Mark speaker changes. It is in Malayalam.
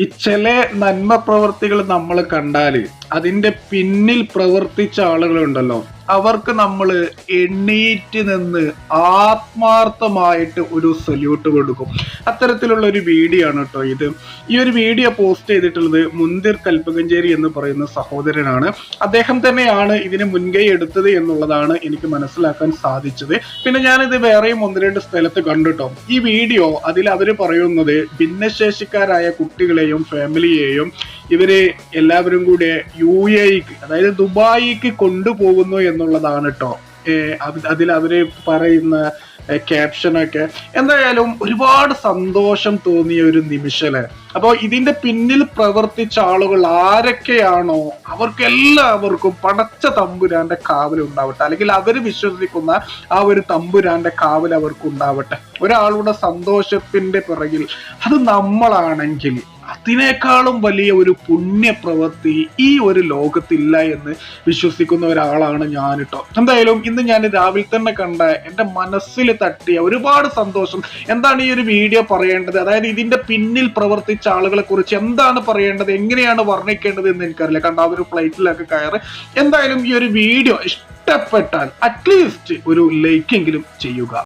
Speaker 1: ഈ ചില നന്മ പ്രവർത്തികൾ നമ്മൾ കണ്ടാൽ അതിന്റെ പിന്നിൽ പ്രവർത്തിച്ച ആളുകളുണ്ടല്ലോ. അവർക്ക് നമ്മൾ എണ്ണീറ്റ് നിന്ന് ആത്മാർത്ഥമായിട്ട് ഒരു സല്യൂട്ട് കൊടുക്കും. അത്തരത്തിലുള്ള ഒരു വീഡിയോ ആണ് കേട്ടോ ഇത്. ഈ ഒരു വീഡിയോ പോസ്റ്റ് ചെയ്തിട്ടുള്ളത് മുന്തിർ കൽപ്പകഞ്ചേരി എന്ന് പറയുന്ന സഹോദരനാണ്. അദ്ദേഹം തന്നെയാണ് ഇതിന് മുൻകൈ എടുത്തത് എന്നുള്ളതാണ് എനിക്ക് മനസ്സിലാക്കാൻ സാധിച്ചത്. പിന്നെ ഞാനിത് വേറെയും ഒന്ന് രണ്ട് സ്ഥലത്ത് കണ്ടുട്ടോ ഈ വീഡിയോ അതിൽ അവർ പറയുന്നത് ഭിന്നശേഷിക്കാരായ കുട്ടികളെയും ഫാമിലിയെയും ഇവർ എല്ലാവരും കൂടെ യു എക്ക് അതായത് ദുബായിക്ക് കൊണ്ടുപോകുന്നു എന്നുള്ളതാണ് കേട്ടോ അതിൽ അവർ പറയുന്ന ക്യാപ്ഷനൊക്കെ. എന്തായാലും ഒരുപാട് സന്തോഷം തോന്നിയ ഒരു നിമിഷല്ലേ? അപ്പോൾ ഇതിന്റെ പിന്നിൽ പ്രവർത്തിച്ച ആളുകൾ ആരൊക്കെയാണോ അവർക്കെല്ലാവർക്കും പടച്ച തമ്പുരാന്റെ കാവൽ ഉണ്ടാവട്ടെ. അല്ലെങ്കിൽ അവർ വിശ്വസിക്കുന്ന ആ ഒരു തമ്പുരാന്റെ കാവൽ അവർക്ക് ഉണ്ടാവട്ടെ ഒരാളുടെ സന്തോഷത്തിന്റെ പിറകിൽ അത് നമ്മളാണെങ്കിൽ അതിനേക്കാളും വലിയ ഒരു പുണ്യപ്രവൃത്തി ഈ ഒരു ലോകത്തില്ല എന്ന് വിശ്വസിക്കുന്ന ഒരാളാണ് ഞാൻ കേട്ടോ എന്തായാലും ഇന്ന് ഞാൻ രാവിലെ തന്നെ കണ്ട എന്റെ മനസ്സിൽ തട്ടിയ ഒരുപാട് സന്തോഷം. എന്താണ് ഈ ഒരു വീഡിയോ പറയേണ്ടത്? അതായത് ഇതിന്റെ പിന്നിൽ പ്രവർത്തിച്ച ആളുകളെ കുറിച്ച് എന്താണ് പറയേണ്ടത്? എങ്ങനെയാണ് വർണിക്കേണ്ടത് എന്ന് എനിക്കറിയില്ല. കണ്ട ആ ഒരു ഫ്ലൈറ്റിലൊക്കെ കയറി. എന്തായാലും ഈ ഒരു വീഡിയോ ഇഷ്ടപ്പെട്ടാൽ അറ്റ്ലീസ്റ്റ് ഒരു ലൈക്കെങ്കിലും ചെയ്യുക.